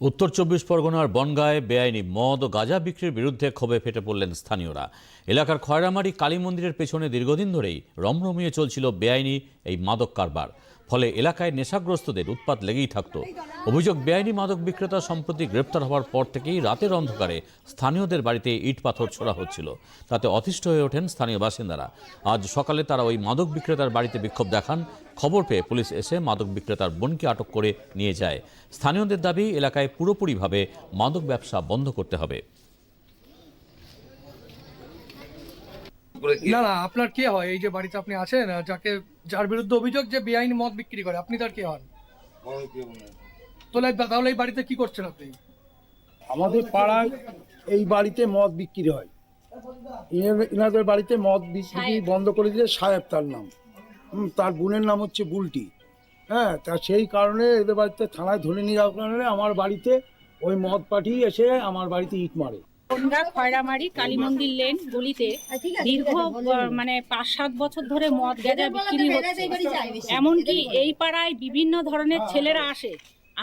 উত্তর চব্বিশ পরগনার বনগাঁয় বেআইনি মদ ও গাঁজা বিক্রির বিরুদ্ধে ক্ষোভে ফেটে পড়লেন স্থানীয়রা। এলাকার খয়রামারি কালী মন্দিরের পেছনে দীর্ঘদিন ধরেই রমরমিয়ে চলছিল বেআইনি এই মাদক কারবার। ফলে এলাকায় নেশাগ্রস্তদের উৎপাত লেগেই থাকতো। অভিযোগ, বেআইনি মাদক বিক্রেতা সম্প্রতি গ্রেপ্তার হওয়ার পর থেকেই রাতের অন্ধকারে স্থানীয়দের বাড়িতে ইট পাথর ছোড়া হচ্ছিল। তাতে অতিষ্ঠ হয়ে ওঠেন স্থানীয় বাসিন্দারা। আজ সকালে তারা ওই মাদক বিক্রেতার বাড়িতে বিক্ষোভ দেখান খবর পেয়ে পুলিশ এসে মাদক বিক্রেতার বোনকে আটক করে নিয়ে যায়। স্থানীয়দের দাবি এলাকায় পুরোপুরিভাবে মাদক ব্যবসা বন্ধ করতে হবে। না না আপনার কে হয়? এই যে বাড়িতে আপনি আছেন যাকে যার বিরুদ্ধে অভিযোগ যে বেআইনি মদ বিক্রি করে আপনি তার কে হন? তাহলে তাহলে এই বাড়িতে কি করছেন আপনি? আমাদের পাড়ায় এই বাড়িতে মদ বিক্রি হয়। ইনাদের- বাড়িতে মদ বিক্রি বন্ধ করে দিয়ে সাহেব তার নাম। তার বোনের নাম হচ্ছে বুলটি। হ্যাঁ তা সেই কারণে এদের বাড়িতে থানায় ধরে নিয়ে যাওয়ার কারণে আমার বাড়িতে ওই মদ পাঠিয়ে এসে আমার বাড়িতে ইট মারে। বনগা খয়রামারি কালী মন্দির লেন গলিতে দীর্ঘ মানে পাঁচ সাত বছর ধরে মদ গেঁজা বিক্রি হচ্ছে। এমনকি এই পাড়ায় বিভিন্ন ধরনের ছেলেরা আসে।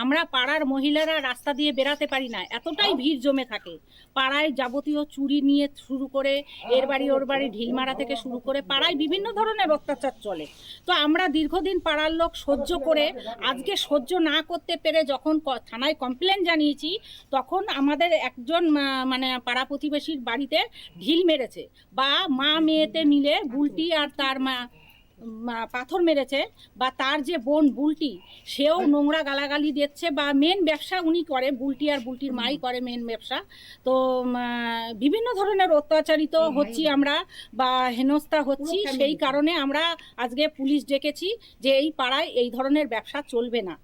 আমরা পাড়ার মহিলারা রাস্তা দিয়ে বেরাতে পারি না এতটাই ভিড় জমে থাকে। পাড়ায় যাবতীয় চুরি নিয়ে শুরু করে এর বাড়ি ওর বাড়ি ঢিলমারা থেকে শুরু করে পাড়ায় বিভিন্ন ধরনের অত্যাচার চলে। তো আমরা দীর্ঘদিন পাড়ার লোক সহ্য করে আজকে সহ্য না করতে পেরে যখন থানায় কমপ্লেন জানিয়েছি তখন আমাদের একজন মানে পাড়া প্রতিবেশীর বাড়িতে ঢিল মেরেছে। বা মা মেয়েতে মিলে বুলটি আর তার মা পাথর মেরেছে বা তার যে বোন বুলটি সেও নোংরা গালাগালি দিচ্ছে বা মেন ব্যবসা উনি করে বুলটি আর বুলটির মাই করে মেন ব্যবসা। তো বিভিন্ন ধরনের অত্যাচারিত হচ্ছি আমরা বা হেনস্থা হচ্ছি সেই কারণে আমরা আজকে পুলিশ ডেকেছি যে এই পাড়ায় এই ধরনের ব্যবসা চলবে না।